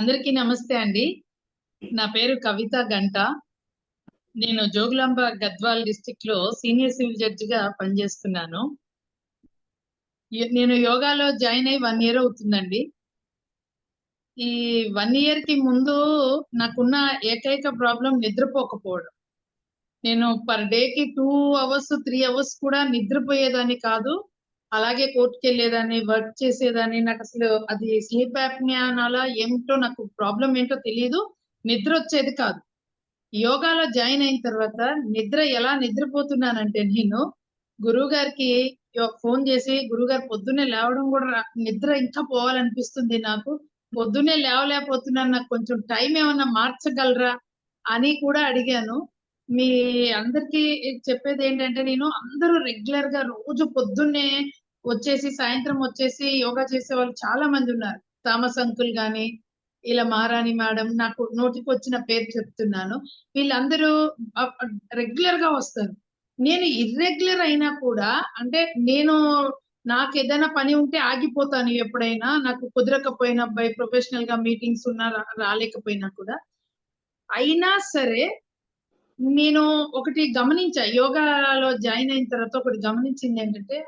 అందరికీ నమస్తే అండి. నా పేరు కవిత గంట. నేను జోగులాంబ గద్వాల్ డిస్టిక్లో సీనియర్ సివిల్ జడ్జిగా పనిచేస్తున్నాను. నేను యోగాలో జాయిన్ అయ్యి వన్ ఇయర్ అవుతుందండి. ఈ వన్ ఇయర్కి ముందు నాకున్న ఏకైక ప్రాబ్లం నిద్రపోకపోవడం. నేను పర్ డే కి టూ అవర్స్ త్రీ అవర్స్ కూడా నిద్రపోయేదాన్ని కాదు. అలాగే కోర్టుకి వెళ్ళేదాన్ని వర్క్ చేసేదాన్ని నాకు అసలు అది స్లీప్ యాప్నియా అనాలా ఏమిటో నాకు ప్రాబ్లం ఏంటో తెలియదు నిద్ర వచ్చేది కాదు. యోగాలో జాయిన్ అయిన తర్వాత నిద్ర ఎలా నిద్రపోతున్నానంటే నేను గురువు గారికి ఫోన్ చేసి గురువుగారు పొద్దున్నే లేవడం కూడా నిద్ర ఇంకా పోవాలనిపిస్తుంది నాకు. పొద్దున్నే లేవలేకపోతున్నాను నాకు కొంచెం టైం ఏమన్నా మార్చగలరా అని కూడా అడిగాను. మీ అందరికి చెప్పేది ఏంటంటే నేను అందరూ రెగ్యులర్గా రోజు పొద్దున్నే వచ్చేసి సాయంత్రం వచ్చేసి యోగా చేసే వాళ్ళు చాలా మంది ఉన్నారు. థామస్ అంకుల్ గాని ఇలా మహారాణి మేడం నాకు నోటికి వచ్చిన పేరు చెప్తున్నాను. వీళ్ళందరూ రెగ్యులర్గా వస్తారు. నేను ఇర్రెగ్యులర్ అయినా కూడా అంటే నేను నాకు ఏదైనా పని ఉంటే ఆగిపోతాను ఎప్పుడైనా. నాకు కుదరకపోయినా బై ప్రొఫెషనల్గా మీటింగ్స్ ఉన్నా రాలేకపోయినా కూడా. అయినా సరే నేను ఒకటి గమనించా. యోగాలో జాయిన్ అయిన తర్వాత ఒకటి గమనించింది ఏంటంటే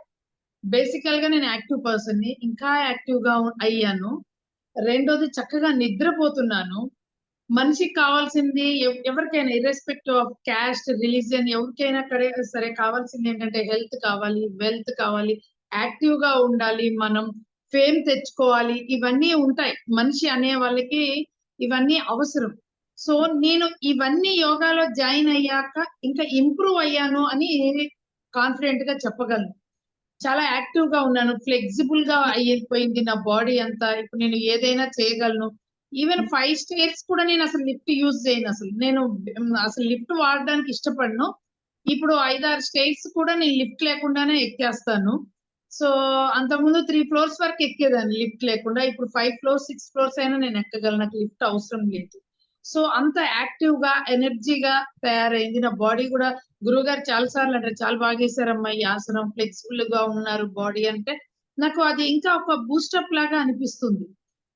బేసికల్గా నేను యాక్టివ్ పర్సన్ని ఇంకా యాక్టివ్గా అయ్యాను. రెండోది చక్కగా నిద్రపోతున్నాను. మనిషికి కావాల్సింది ఎవరికైనా ఇర్రెస్పెక్టివ్ ఆఫ్ క్యాస్ట్ రిలీజియన్ ఎవరికైనా కడే సరే కావాల్సింది ఏంటంటే హెల్త్ కావాలి వెల్త్ కావాలి యాక్టివ్గా ఉండాలి మనం ఫేమ్ తెచ్చుకోవాలి ఇవన్నీ ఉంటాయి. మనిషి అనే వాళ్ళకి ఇవన్నీ అవసరం. సో నేను ఇవన్నీ యోగాలో జాయిన్ అయ్యాక ఇంకా ఇంప్రూవ్ అయ్యాను అని కాన్ఫిడెంట్గా చెప్పగలను. చాలా యాక్టివ్గా ఉన్నాను. ఫ్లెక్సిబుల్గా అయిపోయింది నా బాడీ అంతా. ఇప్పుడు నేను ఏదైనా చేయగలను. ఈవెన్ ఫైవ్ స్టేర్స్ కూడా నేను అసలు లిఫ్ట్ యూజ్ చేయను అసలు. నేను అసలు లిఫ్ట్ వాడడానికి ఇష్టపడను. ఇప్పుడు ఐదారు స్టేర్స్ కూడా నేను లిఫ్ట్ లేకుండానే ఎక్కేస్తాను. సో అంతకుముందు త్రీ ఫ్లోర్స్ వరకు ఎక్కేదాన్ని లిఫ్ట్ లేకుండా. ఇప్పుడు ఫైవ్ ఫ్లోర్స్ సిక్స్ ఫ్లోర్స్ అయినా నేను ఎక్కగలను. నాకు లిఫ్ట్ అవసరం లేదు. సో అంత యాక్టివ్గా ఎనర్జీగా తయారైంది. నా బాడీ కూడా గురువు గారు చాలా సార్లు అంటారు చాలా బాగా చేశారమ్మా ఈ ఆసనం ఫ్లెక్సిబుల్గా ఉన్నారు బాడీ అంటే నాకు అది ఇంకా ఒక బూస్టప్ లాగా అనిపిస్తుంది.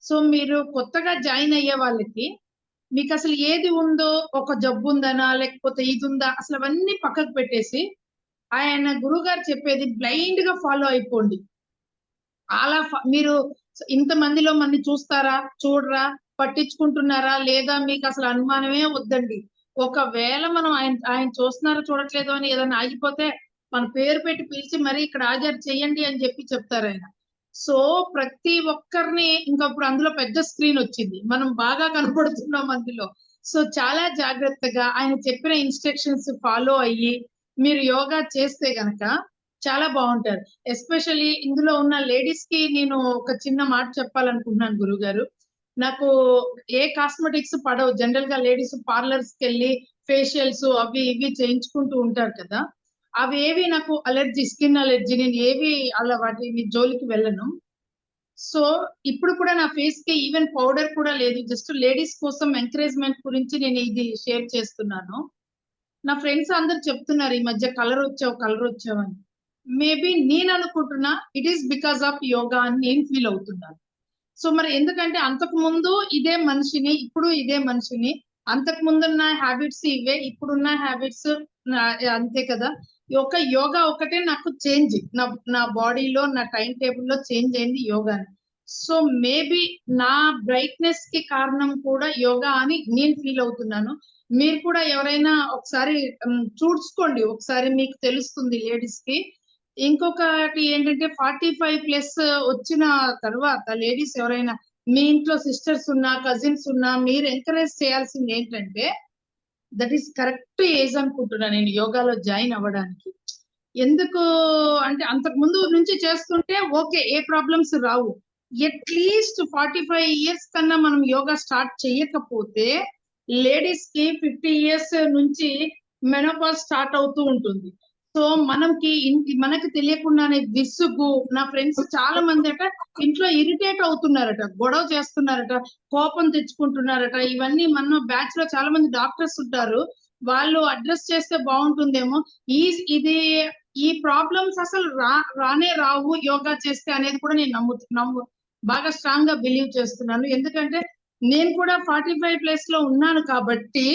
సో మీరు కొత్తగా జాయిన్ అయ్యే వాళ్ళకి మీకు అసలు ఏది ఉందో ఒక జబ్బు ఉందనా లేకపోతే ఇది ఉందా అసలు అవన్నీ పక్కకు పెట్టేసి ఆయన గురువు గారు చెప్పేది బ్లైండ్గా ఫాలో అయిపోండి. అలా మీరు ఇంత మందిలో మంది చూస్తారా చూడరా పట్టించుకుంటున్నారా? లేదా మీకు అసలు అనుమానమే వద్దండి. ఒకవేళ మనం ఆయన ఆయన చూస్తున్నారో చూడట్లేదు అని ఏదైనా ఆగిపోతే మన పేరు పెట్టి పిలిచి మరి ఇక్కడ హాజరు చేయండి అని చెప్పి చెప్తారు ఆయన. సో ప్రతి ఒక్కరిని ఇంకప్పుడు అందులో పెద్ద స్క్రీన్ వచ్చింది. మనం బాగా కనపడుతున్నాం అందులో. సో చాలా జాగ్రత్తగా ఆయన చెప్పిన ఇన్స్ట్రక్షన్స్ ఫాలో అయ్యి మీరు యోగా చేస్తే గనక చాలా బాగుంటారు. ఎస్పెషల్లీ ఇందులో ఉన్న లేడీస్కి నేను ఒక చిన్న మాట చెప్పాలనుకుంటున్నాను గురుగారు నాకు ఏ కాస్మెటిక్స్ పడవు. జనరల్గా లేడీస్ పార్లర్స్కి వెళ్ళి ఫేషియల్స్ అవి ఇవి చేయించుకుంటూ ఉంటారు కదా. అవి ఏవి నాకు అలర్జీ స్కిన్ అలర్జీ నేను ఏవి అలా వాటి జోలికి వెళ్ళను. సో ఇప్పుడు కూడా నా ఫేస్కి ఈవెన్ పౌడర్ కూడా లేదు. జస్ట్ లేడీస్ కోసం ఎంకరేజ్మెంట్ గురించి నేను ఇది షేర్ చేస్తున్నాను. నా ఫ్రెండ్స్ అందరు చెప్తున్నారు ఈ మధ్య కలర్ వచ్చావు కలర్ వచ్చావు అని. మేబీ నేను అనుకుంటున్నా it is because of yoga అని నేను ఫీల్ అవుతున్నాను. సో మరి ఎందుకంటే అంతకు ముందు ఇదే మనిషిని ఇప్పుడు ఇదే మనిషిని అంతకు ముందున్న హ్యాబిట్స్ ఇవే ఇప్పుడున్న హ్యాబిట్స్ అంతే కదా. ఈ ఒక యోగా ఒకటే నాకు చేంజ్ నా నా బాడీలో నా టైం టేబుల్లో చేంజ్ అయింది యోగాని సో మేబీ నా బ్రైట్నెస్కి కారణం కూడా యోగా అని నేను ఫీల్ అవుతున్నాను. మీరు కూడా ఎవరైనా ఒకసారి చూడ్చుకోండి. చూసుకోండి ఒకసారి మీకు తెలుస్తుంది లేడీస్కి. ఇంకొకటి ఏంటంటే ఫార్టీ ఫైవ్ ప్లస్ వచ్చిన తర్వాత లేడీస్ ఎవరైనా మీ ఇంట్లో సిస్టర్స్ ఉన్నా కజిన్స్ ఉన్నా మీరు ఎంకరేజ్ చేయాల్సింది ఏంటంటే దట్ ఈస్ కరెక్ట్ ఏజ్ అనుకుంటున్నా నేను యోగాలో జాయిన్ అవ్వడానికి. ఎందుకు అంటే అంతకు ముందు నుంచి చేస్తుంటే ఓకే ఏ ప్రాబ్లమ్స్ రావు. అట్లీస్ట్ ఫార్టీ ఫైవ్ ఇయర్స్ కన్నా మనం యోగా స్టార్ట్ చేయకపోతే లేడీస్కి ఫిఫ్టీ ఇయర్స్ నుంచి మెనోపాజ్ స్టార్ట్ అవుతూ ఉంటుంది. సో మనకి మనకి తెలియకుండానే విసుగు. నా ఫ్రెండ్స్ చాలా మంది అట ఇంట్లో ఇరిటేట్ అవుతున్నారట గొడవ చేస్తున్నారట కోపం తెచ్చుకుంటున్నారట. ఇవన్నీ మన బ్యాచ్లో చాలా మంది డాక్టర్స్ ఉంటారు. వాళ్ళు అడ్రస్ చేస్తే బాగుంటుందేమో. ఈ ఇది ఈ ప్రాబ్లమ్స్ అసలు రా రానే రావు యోగా చేస్తే అనేది కూడా నేను నమ్ము నమ్ము బాగా స్ట్రాంగ్గా బిలీవ్ చేస్తున్నాను. ఎందుకంటే నేను కూడా ఫార్టీ ఫైవ్ ప్లేస్లో ఉన్నాను కాబట్టి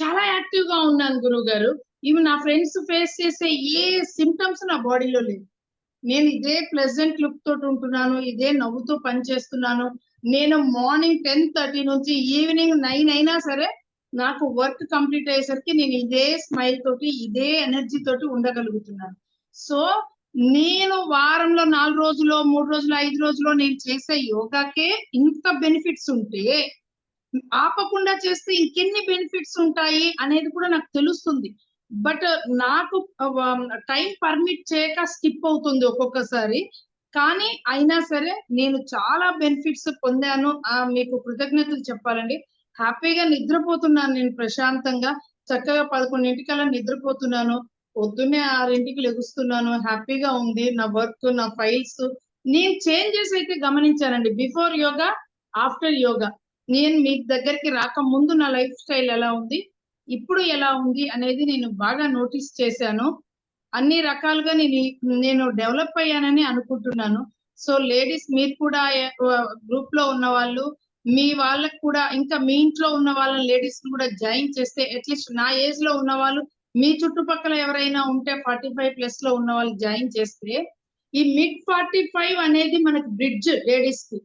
చాలా యాక్టివ్గా ఉన్నాను గురువు గారు ఇవి నా ఫ్రెండ్స్ ఫేస్ చేసే ఏ సిమ్టమ్స్ నా బాడీలో లేవు. నేను ఇదే ప్లెజెంట్ లుక్ తోటి ఉంటున్నాను ఇదే నవ్వుతూ పని చేస్తున్నాను. నేను మార్నింగ్ టెన్ థర్టీ నుంచి ఈవినింగ్ నైన్ అయినా సరే నాకు వర్క్ కంప్లీట్ అయ్యేసరికి నేను ఇదే స్మైల్ తోటి ఇదే ఎనర్జీ తోటి ఉండగలుగుతున్నాను. సో నేను వారంలో నాలుగు రోజులు మూడు రోజులు ఐదు రోజులు నేను చేసే యోగాకే ఇంత బెనిఫిట్స్ ఉంటే ఆపకుండా చేస్తే ఇంకెన్ని బెనిఫిట్స్ ఉంటాయి అనేది కూడా నాకు తెలుస్తుంది. బట్ నాకు టైం పర్మిట్ చేయక స్కిప్ అవుతుంది ఒక్కొక్కసారి. కానీ అయినా సరే నేను చాలా బెనిఫిట్స్ పొందాను. ఆ, మీకు కృతజ్ఞతలు చెప్పాలండి. హ్యాపీగా నిద్రపోతున్నాను నేను ప్రశాంతంగా. చక్కగా పదకొండింటికల్లా నిద్రపోతున్నాను. పొద్దున్నే ఆరింటికి లెగుస్తున్నాను. హ్యాపీగా ఉంది. నా వర్క్ నా ఫైల్స్ నేను చేంజెస్ అయితే గమనించానండి. బిఫోర్ యోగా ఆఫ్టర్ యోగా నేను మీ దగ్గరికి రాక ముందు నా లైఫ్ స్టైల్ ఎలా ఉంది ఇప్పుడు ఎలా ఉంది అనేది నేను బాగా నోటీస్ చేశాను. అన్ని రకాలుగా నేను నేను డెవలప్ అయ్యానని అనుకుంటున్నాను. సో లేడీస్ మీరు కూడా గ్రూప్లో ఉన్న వాళ్ళు మీ వాళ్ళకు కూడా ఇంకా మీ ఇంట్లో ఉన్న వాళ్ళని లేడీస్ కూడా జాయిన్ చేస్తే అట్లీస్ట్ నా ఏజ్లో ఉన్న వాళ్ళు మీ చుట్టుపక్కల ఎవరైనా ఉంటే ఫార్టీ ఫైవ్ ప్లస్లో ఉన్న వాళ్ళు జాయిన్ చేస్తే ఈ మిడ్ ఫార్టీ ఫైవ్ అనేది మనకు బ్రిడ్జ్ లేడీస్కి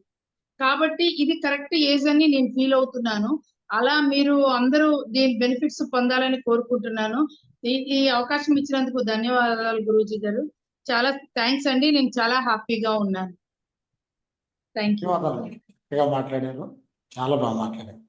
కాబట్టి ఇది కరెక్ట్ ఏజ్ అని నేను ఫీల్ అవుతున్నాను. అలా మీరు అందరూ దీని బెనిఫిట్స్ పొందాలని కోరుకుంటున్నాను. ఈ అవకాశం ఇచ్చినందుకు ధన్యవాదాలు గురూజీ గారు. చాలా థ్యాంక్స్ అండి. నేను చాలా హ్యాపీగా ఉన్నాను. Thank you. మాట్లాడారు. చాలా బాగా మాట్లాడారు.